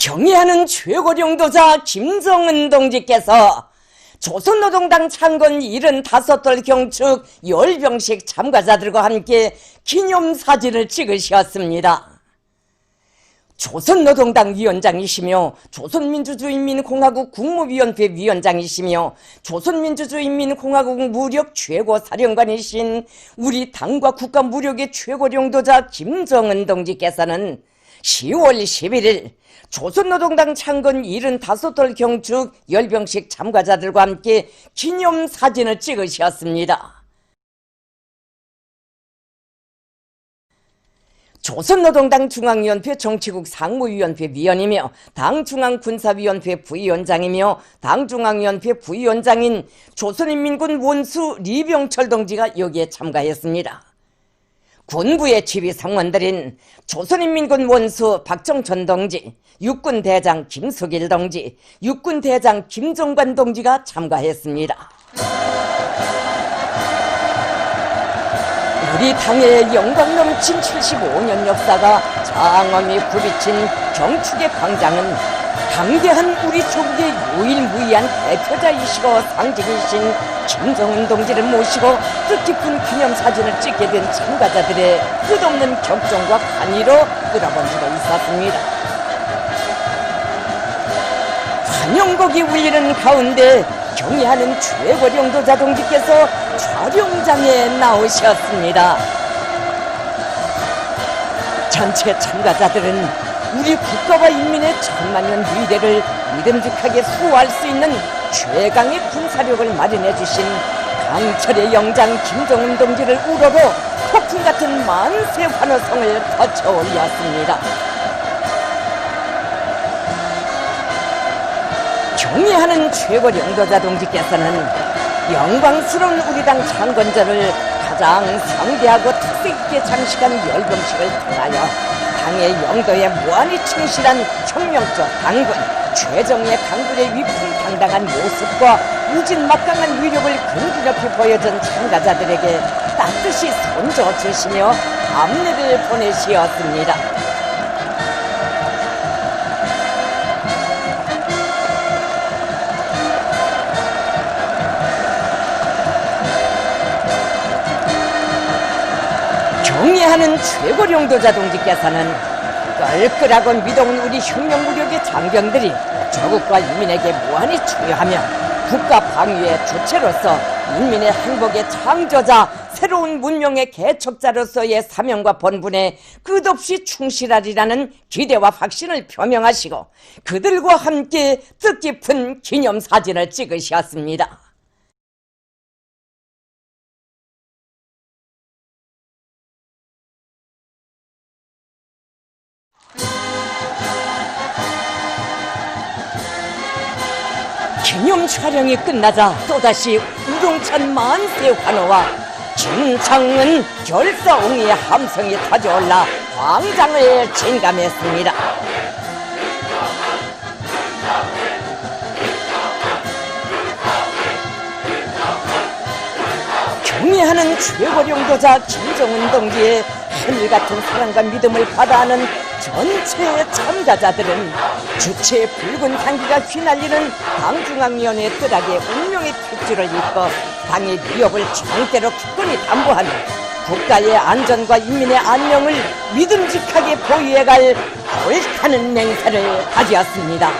경의하는 최고령도자 김정은 동지께서 조선노동당 창건 75돌 경축 열병식 참가자들과 함께 기념사진을 찍으셨습니다. 조선노동당 위원장이시며 조선민주주의인민공화국 국무위원회 위원장이시며 조선민주주의인민공화국 무력 최고사령관이신 우리 당과 국가 무력의 최고령도자 김정은 동지께서는 10월 11일 조선노동당 창건 75돌 경축 열병식 참가자들과 함께 기념사진을 찍으셨습니다. 조선노동당 중앙위원회 정치국 상무위원회 위원이며 당중앙군사위원회 부위원장이며 당중앙위원회 부위원장인 조선인민군 원수 리병철 동지가 여기에 참가했습니다. 군부의 지휘 상원들인 조선인민군 원수 박정천 동지, 육군대장 김석일 동지, 육군대장 김정관 동지가 참가했습니다. 우리 당의 영광 넘친 75년 역사가 장엄히 굽이친 경축의 광장은 강대한 우리 조국의 유일무이한 대표자이시고 상징이신 김정은 동지를 모시고 뜻깊은 기념사진을 찍게 된 참가자들의 끝없는 격정과 환희로 끌어본지가 있었습니다. 환영곡이 울리는 가운데 경의하는 최고령도자 동지께서 촬영장에 나오셨습니다. 전체 참가자들은 우리 국가와 인민의 천만년 미래를 믿음직하게 수호할 수 있는 최강의 군사력을 마련해 주신 강철의 영장 김정은 동지를 우러러 폭풍 같은 만세 환호성을 거쳐 올렸습니다. 경의하는 최고領도자 동지께서는 영광스러운 우리 당 창건절을 가장 성대하고 특색 있게 장식한 열병식을 통하여 당의 영도에 무한히 충실한 혁명적 당군 최정예 강군의 위풍당당한 모습과 우진막강한 위력을 근기력히 보여준 참가자들에게 따뜻이 손줘 주시며 안내를 보내시었습니다. 경의하는 최고령도자 동지께서는 끌끌하고 믿어온 우리 혁명무력의 장병들이 조국과 인민에게 무한히 중요하며 국가 방위의 주체로서 인민의 행복의 창조자 새로운 문명의 개척자로서의 사명과 본분에 끝없이 충실하리라는 기대와 확신을 표명하시고 그들과 함께 뜻깊은 기념사진을 찍으셨습니다. 기념 촬영이 끝나자 또다시 우동찬 만세 환호와 김창은 결사옹의 함성이 터져올라 광장을 진감했습니다. 경의하는 최고령도자 김정은 동지의 하늘 같은 사랑과 믿음을 받아 하는 전체 참가자들은 주체의 붉은 향기가 휘날리는 당중앙위원회 뜰하게 운명의 핏줄을 잇고 당의 위협을 정대로 굳건히 담보하며 국가의 안전과 인민의 안녕을 믿음직하게 보유해갈 옳다는 맹세를 가지었습니다.